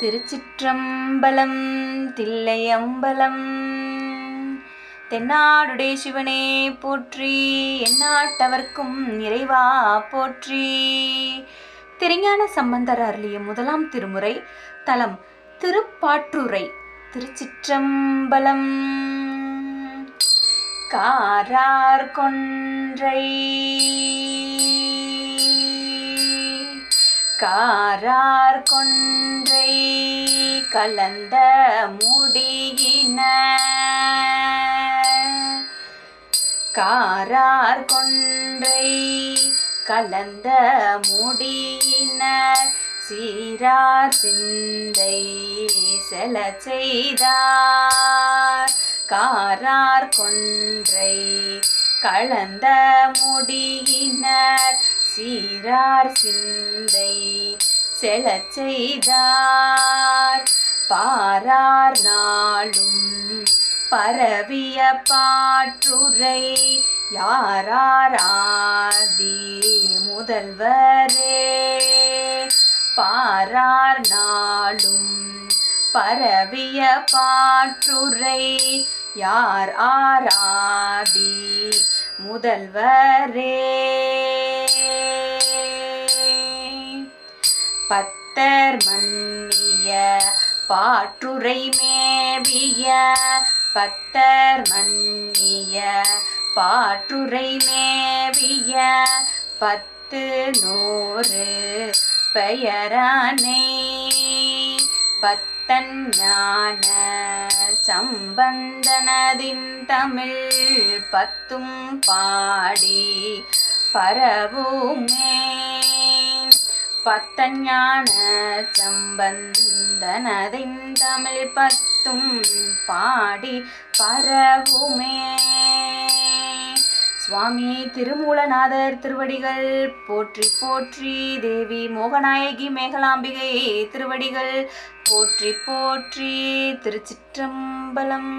திருச்சிற்றம்பலம் தில்லையம்பலம். தென்னாடுடைய சிவனே போற்றி. எந்நாட்டவர்க்கும் இறைவா போற்றி. திருஞான சம்பந்தர் அருளிய முதலாம் திருமுறை தலம் திருப்பாற்றுரை திருச்சிற்றம்பலம். காரார் கொன்றை. காரார் கொன்றை. கலந்த முடியின. காரார் கொன்றை கலந்த முடியினர் சீரார் சிந்தை செல செய்தார். காரார் கொன்றை கலந்த முடியினர். சீரார் சிந்தை செல செய்தார். பாரார் நாளும் பரவிய பாற்றுரை. யாராராதி முதல்வரே? பாரார் நாளும் பரவிய பாற்றுரை. யார் ஆராதி முதல்வரே? பத்தர் மன்னிய பாற்றுரை மேவிய பத்தர் மன்னிய. பாற்றுரை மேவிய பத்து நூறு பெயரானை. பத்தன் ஞான சம்பந்தனதின் தமிழ் பத்தும் பாடி பரவுமே. பத்தஞான சம்பந்த தமிழ் பத்தும் பாடி பரவுமே. சுவாமி திருமூலநாதர் திருவடிகள் போற்றி போற்றி தேவி மோகநாயகி மேகலாம்பிகை திருவடிகள் போற்றி போற்றி திருச்சிற்றம்பலம்.